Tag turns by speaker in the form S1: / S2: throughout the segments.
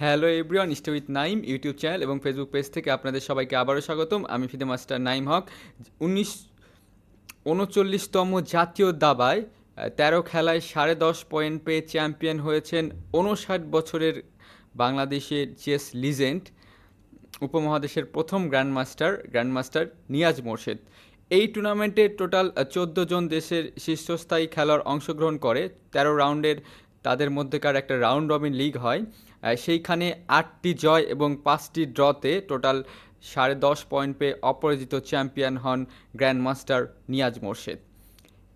S1: Hello everyone stay with Naim YouTube channel এবং Facebook page থেকে আপনাদের সবাইকে আবারও স্বাগতম। আমি ফিদে মাস্টার নাইম হক। উনিশ, উনচল্লিশতম জাতীয় দাবায় তেরো খেলায় সাড়ে দশ পয়েন্ট পেয়ে চ্যাম্পিয়ন হয়েছেন উনষাট বছরের বাংলাদেশের চেস লিজেন্ড, উপমহাদেশের প্রথম grand master grand master Niaz Morshed. এই টুর্নামেন্টে টোটাল চোদ্দ জন দেশের শীর্ষস্থায়ী খেলোয়াড় অংশগ্রহণ করে। তেরো রাউন্ডের তাদের মধ্যেকার একটা রাউন্ড রবিন লিগ হয়। সেইখানে আটটি জয় এবং পাঁচটি ড্রতে টোটাল সাড়ে দশ পয়েন্ট পেয়ে অপরাজিত চ্যাম্পিয়ন হন গ্র্যান্ড মাস্টার নিয়াজ মোর্শেদ।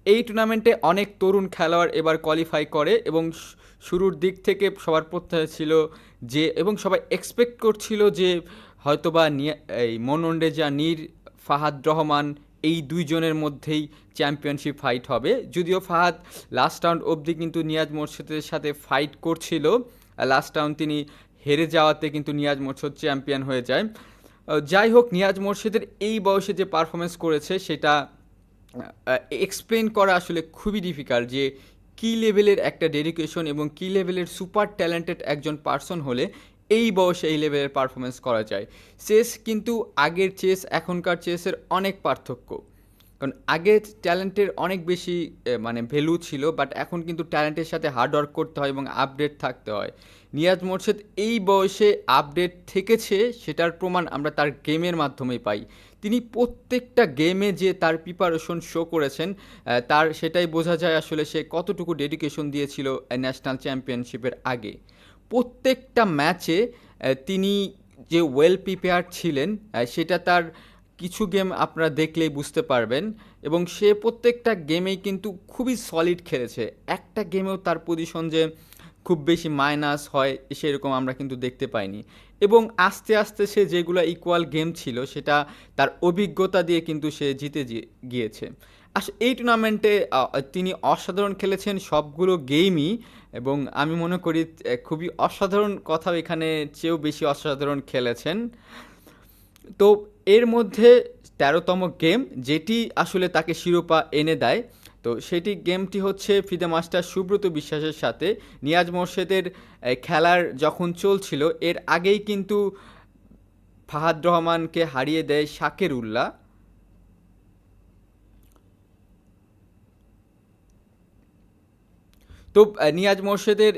S1: এই টুর্নামেন্টে অনেক তরুণ খেলোয়াড় এবার কোয়ালিফাই করে এবং শুরুর দিক থেকে সবার প্রত্যাশা ছিল যে, এবং সবাই এক্সপেক্ট করছিল যে হয়তোবা এই মনন্ডেজা নীর, ফাহাদ রহমান এই দুইজনের মধ্যেই চ্যাম্পিয়নশিপ ফাইট হবে। যদিও ফাহাদ লাস্ট রাউন্ড অবধি কিন্তু নিয়াজ মোর্শেদের সাথে ফাইট করছিল। লাস্ট রাউন্ড তিনি হেরে যাওয়াতে কিন্তু নিয়াজ মোর্শেদ চ্যাম্পিয়ন হয়ে যায়। যাই হোক, নিয়াজ মোর্শেদের এই বয়সে যে পারফরমেন্স করেছে, সেটা এক্সপ্লেন করা আসলে খুবই ডিফিকাল্ট যে কী লেভেলের একটা ডেডিকেশন এবং কী লেভেলের সুপার ট্যালেন্টেড একজন পার্সন হলে এই বয়সে এই লেভেলের পারফরমেন্স করা যায়। চেস কিন্তু আগের চেস এখনকার চেসের অনেক পার্থক্য। কারণ আগে ট্যালেন্টের অনেক বেশি মানে ভ্যালু ছিল বাট এখন কিন্তু ট্যালেন্টের সাথে হার্ড ওয়ার্ক করতে হয় এবং আপডেট থাকতে হয়। নিয়াজ মোর্শেদ এই বয়সে আপডেট থেকেছে, সেটার প্রমাণ আমরা তার গেমের মাধ্যমে পাই। তিনি প্রত্যেকটা গেমে যে তার প্রিপারেশন শো করেছেন তার সেটাই বোঝা যায় আসলে সে কতটুকু ডেডিকেশন দিয়েছিল ন্যাশনাল চ্যাম্পিয়নশিপের আগে। প্রত্যেকটা ম্যাচে তিনি যে ওয়েল প্রিপেয়ার ছিলেন সেটা তার কিছু গেম আপনারা দেখলেই বুঝতে পারবেন এবং সে প্রত্যেকটা গেমেই কিন্তু খুবই সলিড খেলেছে। একটা গেমেও তার পজিশন যে খুব বেশি মাইনাস হয়, সেরকম আমরা কিন্তু দেখতে পাইনি। এবং আস্তে আস্তে সে যেগুলো ইকুয়াল গেম ছিল, সেটা তার অভিজ্ঞতা দিয়ে কিন্তু সে জিতে গিয়েছে। আস, এই টুর্নামেন্টে তিনি অসাধারণ খেলেছেন সবগুলো গেমই এবং আমি মনে করি খুবই অসাধারণ কথা এখানে চেয়েও বেশি অসাধারণ খেলেছেন। তো এর মধ্যে তেরোতম গেম যেটি আসলে তাকে শিরোপা এনে দেয়। তো সেটি গেমটি হচ্ছে ফিদে মাস্টার সুব্রত বিশ্বাসের সাথে। নিয়াজ মোর্শেদের খেলার যখন চলছিল, এর আগেই কিন্তু ফাহাদ রহমানকে হারিয়ে দেয় শাকের উল্লাহ তো নিয়াজ মোর্শেদের,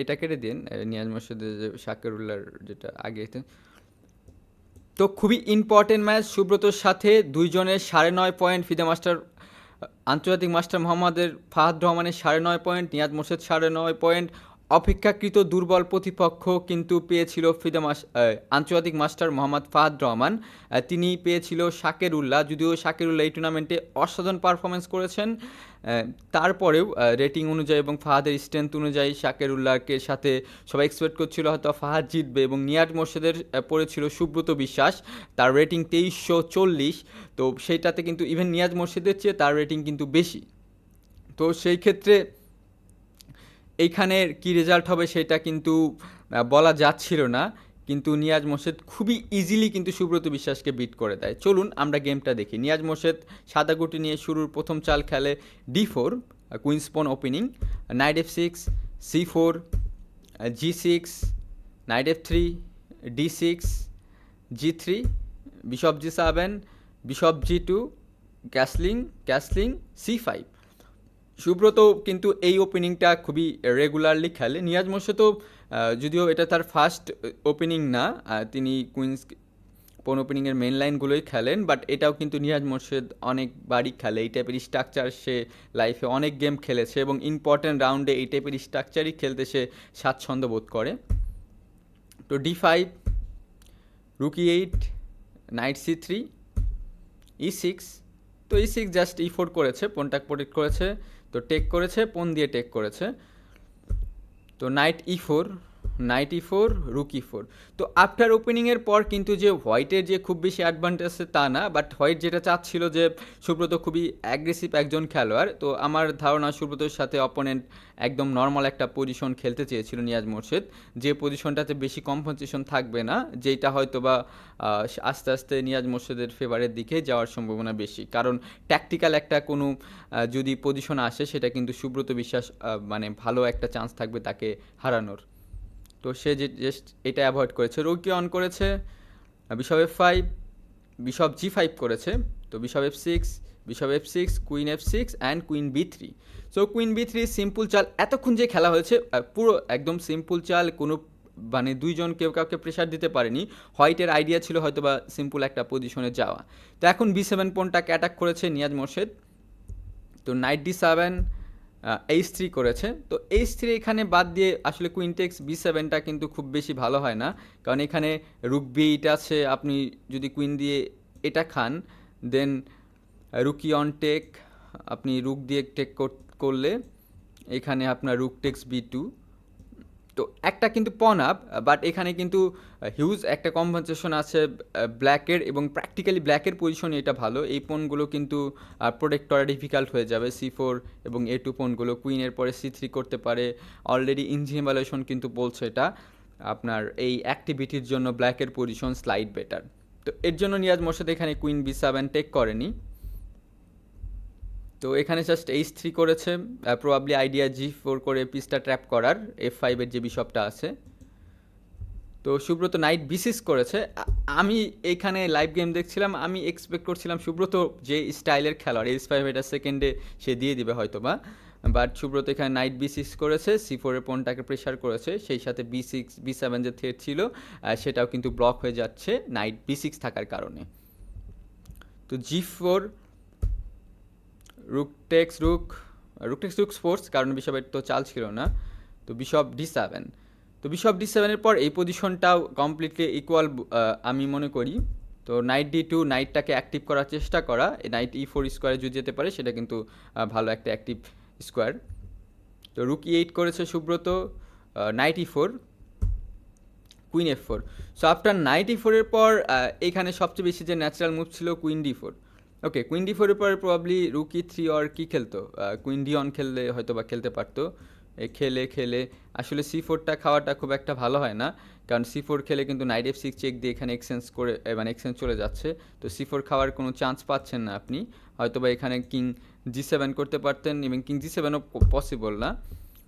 S1: এটা কেটে দিন নিয়াজ মোর্শেদের যে শাকের উল্লাহর যেটা আগে তো। খুবই ইম্পর্টেন্ট ম্যাচ সুব্রতর সাথে, দুইজনের সাড়ে নয় পয়েন্ট ফিদে মাস্টার আন্তর্জাতিক মাস্টার মোহাম্মদের ফাহাদ রহমানের সাড়ে নয় পয়েন্ট নিয়াজ মোর্শেদ সাড়ে নয় পয়েন্ট অপেক্ষাকৃত দুর্বল প্রতিপক্ষ কিন্তু পেয়েছিল ফিদে মাস আন্তর্জাতিক মাস্টার মোহাম্মদ ফাহাদ রহমান। তিনি পেয়েছিল শাকের উল্লাহ যদিও শাকের উল্লাহ এই টুর্নামেন্টে অসাধারণ পারফরমেন্স করেছেন। তারপরেও রেটিং অনুযায়ী এবং ফাহাদের স্ট্রেংথ অনুযায়ী শাকের উল্লাহকে সাথে সবাই এক্সপেক্ট করছিল, হয়তো ফাহাদ জিতবে এবং নিয়াজ মোর্শেদের পড়েছিল সুব্রত বিশ্বাস। তার রেটিং তেইশশো চল্লিশ। তো সেইটাতে কিন্তু ইভেন নিয়াজ মোর্শেদের চেয়ে তার রেটিং কিন্তু বেশি। তো সেই ক্ষেত্রে এইখানের কি রেজাল্ট হবে সেটা কিন্তু বলা যাচ্ছিল না। কিন্তু নিয়াজ মোর্শেদ খুবই ইজিলি কিন্তু সুব্রত বিশ্বাসকে বিট করে দেয়। চলুন আমরা গেমটা দেখি। নিয়াজ মোর্শেদ সাদা গুটি নিয়ে শুরুর প্রথম চাল খেলে D four queen's pawn opening knight F six C four G six knight F three D six G three bishop G seven bishop G two castling castling C five Subrata কিন্তু এই ওপেনিংটা খুবই রেগুলারলি খেলে। নিয়াজ মোর্শে তো যদিও এটা তার first opening না তিনি কুইন্স পোন ওপেনিংয়ের মেন লাইনগুলোই খেলেন বাট এটাও কিন্তু নিয়াজ মোর্শেদ অনেকবারই খেলে। এই টাইপের স্ট্রাকচার সে লাইফে অনেক গেম খেলেছে এবং ইম্পর্ট্যান্ট রাউন্ডে এই টাইপের স্ট্রাকচারই খেলতে সে স্বাচ্ছন্দ্য বোধ করে। তো D five rook E eight knight C three E six তো E six just E four করেছে পোনটাক প্রোটেক্ট করেছে। তো টেক করেছে পোন দিয়ে টেক করেছে। তো knight E four knight four, rook E four. তো আফটার ওপেনিংয়ের পর কিন্তু যে হোয়াইটের যে খুব বেশি অ্যাডভান্টেজ তা না বাট হোয়াইট যেটা চাচ্ছিল যে সুব্রত খুবই অ্যাগ্রেসিভ একজন খেলোয়াড়, তো আমার ধারণা সুব্রতর সাথে অপোনেন্ট একদম নর্মাল একটা পজিশন খেলতে চেয়েছিল নিয়াজ মোর্শেদ, যে পজিশনটাতে বেশি কম্পনসেশন থাকবে না যেটা হয়তো বা আস্তে আস্তে নিয়াজ মোর্শেদের ফেভারের দিকে যাওয়ার সম্ভাবনা বেশি। কারণ ট্যাকটিক্যাল একটা কোনো যদি পজিশন আসে, সেটা কিন্তু সুব্রত বিশ্বাস মানে ভালো একটা চান্স থাকবে তাকে হারানোর। তো সে যে জাস্ট এটা অ্যাভয়েড করেছে। রোগকে অন করেছে bishop F five bishop G five করেছে। তো bishop F six bishop F six queen F six and queen B three so queen B three simple চাল, এতক্ষণ যে খেলা হয়েছে পুরো একদম সিম্পল চাল, কোনো মানে দুইজন কেউ কাউকে প্রেশার দিতে পারেনি। হোয়াইটের আইডিয়া ছিল হয়তো বা সিম্পল একটা পজিশনে যাওয়া। তো এখন বি সেভেন পয়েন্টটাকে অ্যাটাক করেছে নিয়াজ মোর্শেদ। তো knight D seven H three করেছে। তো এইচ থ্রি এখানে বাদ দিয়ে আসলে কুইনটেক্স বি সেভেনটা কিন্তু খুব বেশি ভালো হয় না। কারণ এখানে রুক বি আছে, আপনি যদি কুইন দিয়ে এটা খান দেন রুকি অন টেক আপনি রুক দিয়ে টেক করলে এখানে আপনার রুক টেক্স বি টু তো একটা কিন্তু পন আপ বাট এখানে কিন্তু হিউজ একটা কম্পেনসেশন আছে ব্ল্যাকের এবং প্র্যাকটিক্যালি ব্ল্যাকের পজিশনে এটা ভালো। এই পনগুলো কিন্তু প্রোটেক্ট করা ডিফিকাল্ট হয়ে যাবে সি ফোর এবং এ টু পনগুলো কুইনের পরে সি থ্রি করতে পারে। অলরেডি ইঞ্জিন ভ্যালুয়েশন কিন্তু বলছে এটা। আপনার এই অ্যাক্টিভিটির জন্য ব্ল্যাকের পজিশন স্লাইড বেটার তো এর জন্য নিয়াজ মোর্শেদ এখানে কুইন বি সেভেন টেক করেনি। তো এখানে জাস্ট এইচ থ্রি করেছে প্রবাবলি আইডিয়া জি ফোর করে পিসটা ট্র্যাপ করার এফ ফাইভের যে বিশপটা আছে। তো সুব্রত নাইট বিসিস করেছে। আমি এখানে লাইভ গেম দেখছিলাম, আমি এক্সপেক্ট করছিলাম সুব্রত যে স্টাইলের খেলোয়াড় এইচ ফাইভ এটা সেকেন্ডে সে দিয়ে দিবে হয়তো বা বাট সুব্রত এখানে নাইট বি সিক্স করেছে সি ফোরের পনটাকে প্রেশার করেছে, সেই সাথে বি সিক্স বি সেভেন যে থ্রেড ছিল সেটাও কিন্তু ব্লক হয়ে যাচ্ছে নাইট বি সিক্স থাকার কারণে। তো G four rook takes rook rook takes rook sports কারণ বিশপের তো চাল ছিল না। তো বিশপ ডি সেভেন। তো বিশপ ডি সেভেনের পর এই পজিশনটাও কমপ্লিটলি ইকুয়াল আমি মনে করি। তো নাইট ডি টু নাইটটাকে অ্যাক্টিভ করার চেষ্টা করা নাইট ই ফোর স্কোয়ারে যদি যেতে পারে সেটা কিন্তু ভালো একটা অ্যাক্টিভ স্কোয়ার তো রুক ই এইট করেছে Subrata knight E four queen F four so after knight E ফোরের পর এখানে সবচেয়ে বেশি যে ন্যাচারাল মুভ ছিল queen D four okay queen D ফোরের পরে প্রবাবলি রুকি থ্রি অর কি খেলতো? কুইন ডি অন খেললে হয়তো বা খেলতে পারতো। খেলে খেলে। আসলে সি ফোরটা খাওয়াটা খুব একটা ভালো হয় না। কারণ সি ফোর খেলে কিন্তু নাইট এফ সিক্স চেক দিয়ে এখানে এক্সচেঞ্জ করে মানে এক্সচেঞ্জ চলে যাচ্ছে। তো সি ফোর খাওয়ার কোনো চান্স পাচ্ছেন না আপনি। হয়তো বা এখানে কিং জি সেভেন করতে পারতেন এবং কিং জি সেভেনও পসিবল না।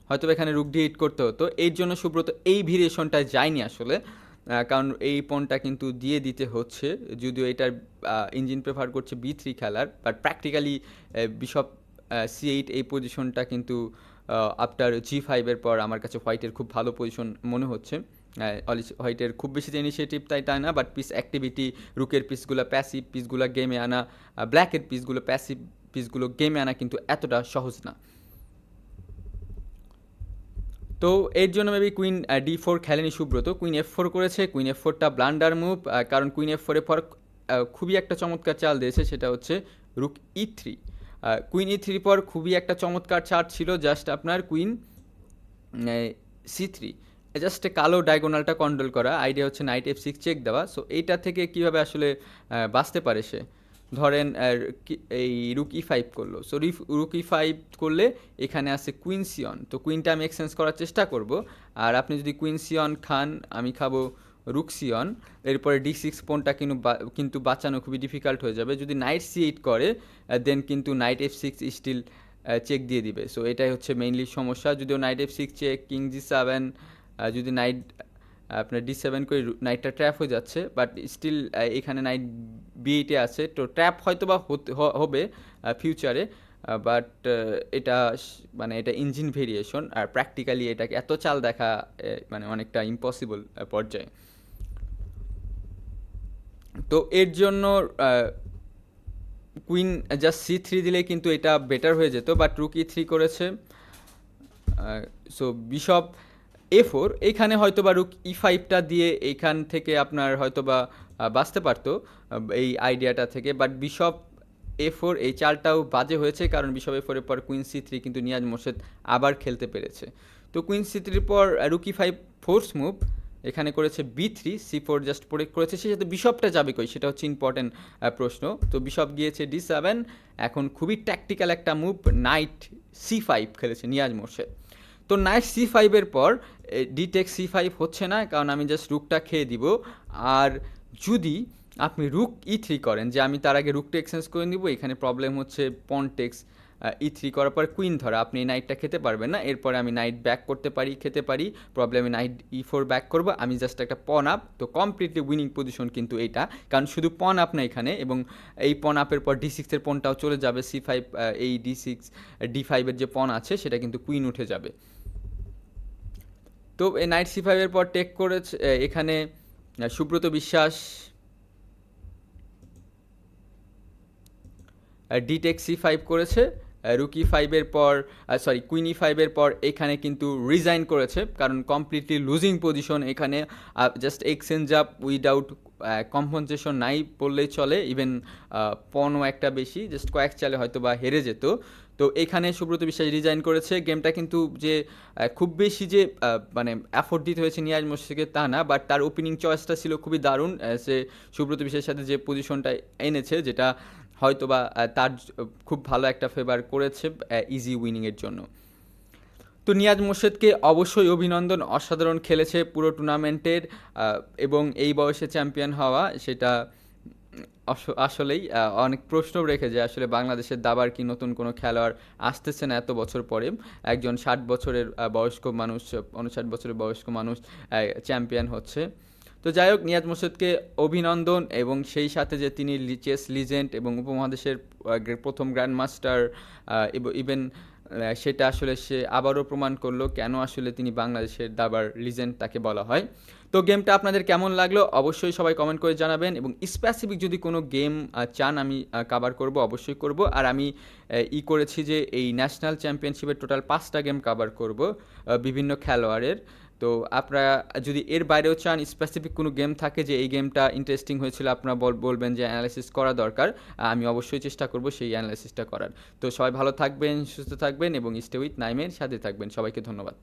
S1: হয়তো এখানে রুক ডি এইট করতে হতো। এর জন্য সুব্রত, এই ভেরিয়েশনটায় যায়নি আসলে। কারণ এই পনটা কিন্তু দিয়ে দিতে হচ্ছে। যদিও এটার ইঞ্জিন প্রেফার করছে বি থ্রি খেলার but practically bishop C eight এই পজিশনটা কিন্তু আফটার জি ফাইভের পর আমার কাছে হোয়াইটের খুব ভালো পজিশন মনে হচ্ছে। অলি হোয়াইটের খুব বেশি যে ইনিশিয়েটিভ তাই তাই না বাট পিস অ্যাক্টিভিটি রুকের পিসগুলো প্যাসিভ পিসগুলো গেমে আনা ব্ল্যাকের পিসগুলো প্যাসিভ পিসগুলো গেমে আনা কিন্তু এতটা সহজ না। তো এর জন্য মেবি কুইন ডি ফোর খেলেনি সুব্রত। কুইন এফ ফোর করেছে কুইন এফ ফোরটা ব্লান্ডার মুভ কারণ কুইন এফ ফোরের পর খুবই একটা চমৎকার চাল দিয়েছে, সেটা হচ্ছে রুক ই থ্রি কুইন ই থ্রির পর খুবই একটা চমৎকার চার্ট ছিল জাস্ট আপনার কুইন সি থ্রি জাস্ট কালো ডায়াগোনালটা কন্ট্রোল করা আইডিয়া হচ্ছে নাইট এফ সিক্স চেক দেওয়া। সো এইটা থেকে কীভাবে আসলে বাঁচতে পারে সে? ধরেন এই রুকি ফাইভ করল। সো রুকি ফাইভ করলে এখানে আছে কুইন সিয়ন তো কুইনটা আমি এক্সচেঞ্জ করার চেষ্টা করব। আর আপনি যদি কুইন সিয়ন খান, আমি খাব রুক সিয়ন এরপরে ডি সিক্স পোনটা কিন্তু কিন্তু বাঁচানো খুবই ডিফিকাল্ট হয়ে যাবে। যদি নাইট সি এইট করে দেন কিন্তু knight F six still check দিয়ে দিবে। সো এটাই হচ্ছে মেইনলি সমস্যা। যদিও knight F six check king G seven যদি নাইট আপনার ডি সেভেন করে নাইটটা ট্র্যাপ হয়ে যাচ্ছে বাট স্টিল এখানে নাইট বি এইটে আছে। তো ট্র্যাপ হয়তো বা হবে ফিউচারে বাট এটা মানে এটা ইঞ্জিন ভেরিয়েশন আর প্র্যাকটিক্যালি এটাকে এত চাল দেখা মানে অনেকটা ইম্পসিবল পর্যায়ে। তো এর জন্য কুইন জাস্ট সি থ্রি দিলে কিন্তু এটা বেটার হয়ে যেত বাট রুকি থ্রি করেছে। সো বিশপ এ ফোর এইখানে হয়তো বা রুক ই ফাইভটা দিয়ে এইখান থেকে আপনার হয়তো বা বাঁচতে পারতো এই আইডিয়াটা থেকে। বাট বিশপ এ ফোর এই চালটাও বাজে হয়েছে কারণ বিশপ এ ফোরের পর কুইন সি থ্রি কিন্তু নিয়াজ মোর্শেদ আবার খেলতে পেরেছে। তো কুইন সি থ্রির পর রুকি ফাইভ ফোর্স মুভ এখানে করেছে B three C four just পরে করেছে। সে সাথে বিশপটা যাবে কই? সেটা হচ্ছে ইম্পর্টেন্ট প্রশ্ন। তো বিশপ গিয়েছে ডি সেভেন এখন খুবই ট্যাকটিক্যাল একটা মুভ নাইট সি ফাইভ খেলেছে নিয়াজ মোর্শেদ তো নাইট সি ফাইভের পর ডিটেক সি ফাইভ হচ্ছে না, কারণ আমি জাস্ট রুকটা খেয়ে দিব। আর যদি আপনি রুক ই থ্রি করেন, যে আমি তার আগে রুকটা এক্সচেঞ্জ করে নিব, এখানে প্রবলেম হচ্ছে পন টেক্স ই থ্রি করার পর কুইন ধরা। আপনি এই নাইটটা খেতে পারবেন না। এরপরে আমি নাইট ব্যাক করতে পারি, খেতে পারি। প্রবলেমে নাইট ই ফোর ব্যাক করব। আমি জাস্ট একটা পন আপ তো কমপ্লিটলি উইনিং পজিশন কিন্তু এইটা। কারণ শুধু পন আপ না এখানে। এবং এই পন আপের পর ডি সিক্সের পনটাও চলে যাবে। সি ফাইভ এই ডি সিক্স ডি ফাইভের যে পন আছে, সেটা কিন্তু কুইন উঠে যাবে। তো এই নাইট সি ফাইভের পর টেক করেছে এখানে Subrata Biswas. Detect C five করেছে। রুকি ফাইভের পর সরি কুইনি ফাইভের পর এখানে কিন্তু রিজাইন করেছে, কারণ কমপ্লিটলি লুজিং পজিশন এখানে just exchange up without compensation নাই বললেই চলে ইভেন পনও একটা বেশি জাস্ট কয়েক চালে হয়তো বা হেরে যেত। তো এখানে সুব্রত বিশ্বাস রিজাইন করেছে গেমটা কিন্তু যে খুব বেশি যে মানে অ্যাফোর্ড দিতে হয়েছে নিয়াজ মোশিকে তা না বাট তার ওপেনিং চয়েসটা ছিল খুবই দারুণ সে সুব্রত বিশ্বাসের সাথে যে পজিশনটা এনেছে, যেটা হয়তো বা তার খুব ভালো একটা ফেভার করেছে ইজি উইনিংয়ের জন্য। তো নিয়াজ মোর্শেদকে অবশ্যই অভিনন্দন, অসাধারণ খেলেছে পুরো টুর্নামেন্টের এবং এই বয়সে চ্যাম্পিয়ন হওয়া সেটা আসলেই অনেক প্রশ্ন রেখে যে আসলে বাংলাদেশের দাবার কি নতুন কোনো খেলোয়াড় আসতেছে না এত বছর পরে। একজন ষাট বছরের বয়স্ক মানুষ উনষাট বছরের বয়স্ক মানুষ চ্যাম্পিয়ন হচ্ছে। তো যাই হোক, নিয়াজ মোর্শেদকে অভিনন্দন এবং সেই সাথে যে তিনি চেস লিজেন্ড এবং উপমহাদেশের প্রথম গ্র্যান্ড মাস্টার ইভেন সেটা আসলে সে আবারও প্রমাণ করল কেন আসলে তিনি বাংলাদেশের দাবার লিজেন্ড তাকে বলা হয়। তো গেমটা আপনাদের কেমন লাগল অবশ্যই সবাই কমেন্ট করে জানাবেন এবং স্পেসিফিক যদি কোনো গেম চান আমি কাভার করব অবশ্যই করব। আর আমি ই করেছি যে এই ন্যাশনাল চ্যাম্পিয়নশিপের টোটাল পাঁচটা গেম কাভার করব বিভিন্ন খেলোয়াড়ের। তো আপনারা, যদি এর বাইরেও চান স্পেসিফিক কোনো গেম থাকে যে এই গেমটা ইন্টারেস্টিং হয়েছিল, আপনারা বল- বলবেন যে অ্যানালাইসিস করা দরকার। আমি অবশ্যই চেষ্টা করব সেই অ্যানালাইসিসটা করার। তো সবাই ভালো থাকবেন, সুস্থ থাকবেন এবং স্টে উইথ নাইমের সাথে থাকবেন। সবাইকে ধন্যবাদ।